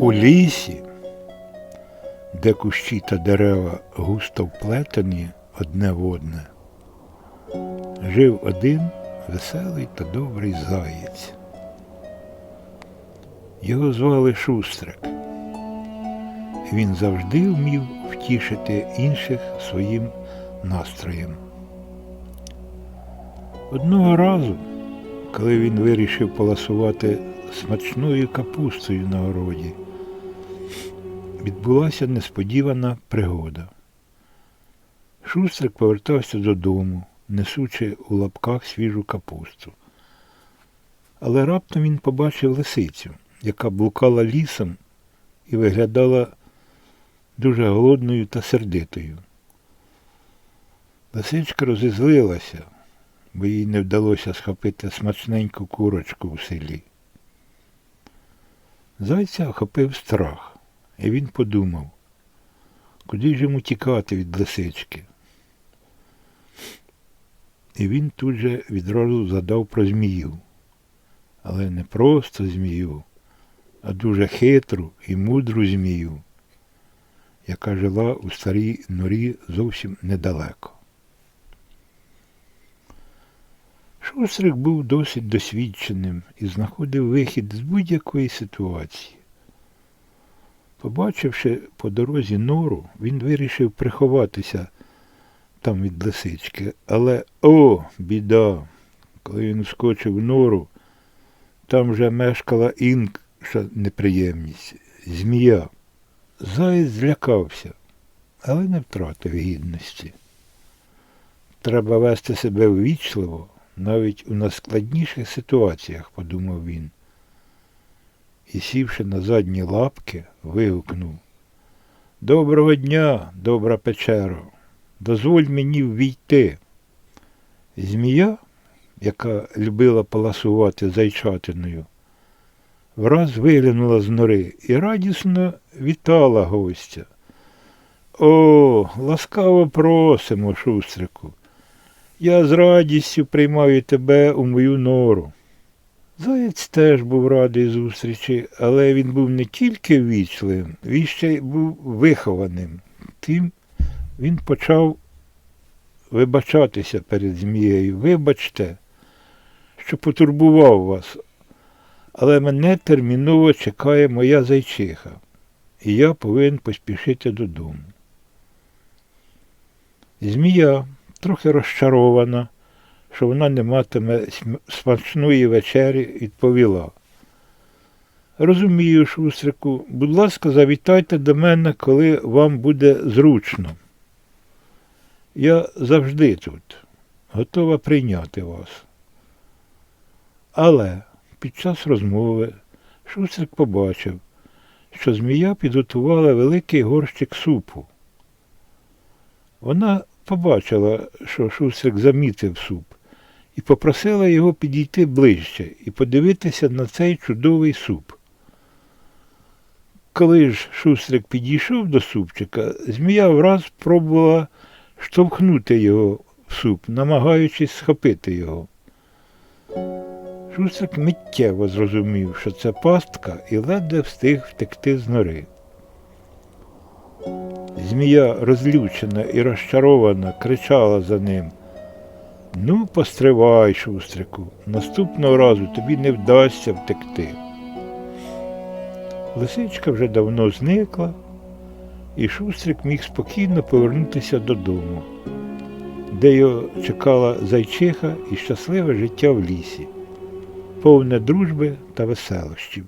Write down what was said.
У лісі, де кущі та дерева густо вплетені одне в одне, жив один веселий та добрий заєць. Його звали Шустрик. Він завжди вмів втішити інших своїм настроєм. Одного разу, коли він вирішив поласувати смачною капустою на городі, відбулася несподівана пригода. Шустрик повертався додому, несучи у лапках свіжу капусту. Але раптом він побачив лисицю, яка блукала лісом і виглядала дуже голодною та сердитою. Лисичка розізлилася, бо їй не вдалося схопити смачненьку курочку в селі. Зайця охопив страх, і він подумав, куди ж йому тікати від лисички. І він тут же відразу задав про змію. Але не просто змію, а дуже хитру і мудру змію, яка жила у старій норі зовсім недалеко. Шустрик був досить досвідченим і знаходив вихід з будь-якої ситуації. Побачивши по дорозі нору, він вирішив приховатися там від лисички. Але о, біда! Коли він вскочив в нору, там вже мешкала інша неприємність змія. Заєць злякався, але не втратив гідності. Треба вести себе ввічливо, навіть у найскладніших ситуаціях, подумав він. І, сівши на задні лапки, вигукнув Доброго дня, добра печеро, дозволь мені ввійти. Змія, яка любила паласувати зайчатиною, враз виглянула з нори і радісно вітала гостя. О, ласкаво просимо, шустрику. Я з радістю приймаю тебе у мою нору. Заєць теж був радий зустрічі, але він був не тільки ввічливим, він ще й був вихованим. Тим він почав вибачатися перед змією. Вибачте, що потурбував вас, але мене терміново чекає моя зайчиха, і я повинен поспішити додому. Змія, трохи розчарована, що вона не матиме смачної вечері, відповіла. Розумію, шустрику, будь ласка, завітайте до мене, коли вам буде зручно. Я завжди тут, готова прийняти вас. Але під час розмови Шустрик побачив, що змія підготувала великий горщик супу. Вона побачила, що Шустрик замітив суп, і попросила його підійти ближче і подивитися на цей чудовий суп. Коли ж Шустрик підійшов до супчика, змія враз пробувала штовхнути його в суп, намагаючись схопити його. Шустрик миттєво зрозумів, що це пастка і ледве встиг втекти з нори. Змія, розлючена і розчарована, кричала за ним. Ну, постривай, шустрику, наступного разу тобі не вдасться втекти. Лисичка вже давно зникла, і шустрик міг спокійно повернутися додому, де його чекала зайчиха і щасливе життя в лісі, повне дружби та веселощів.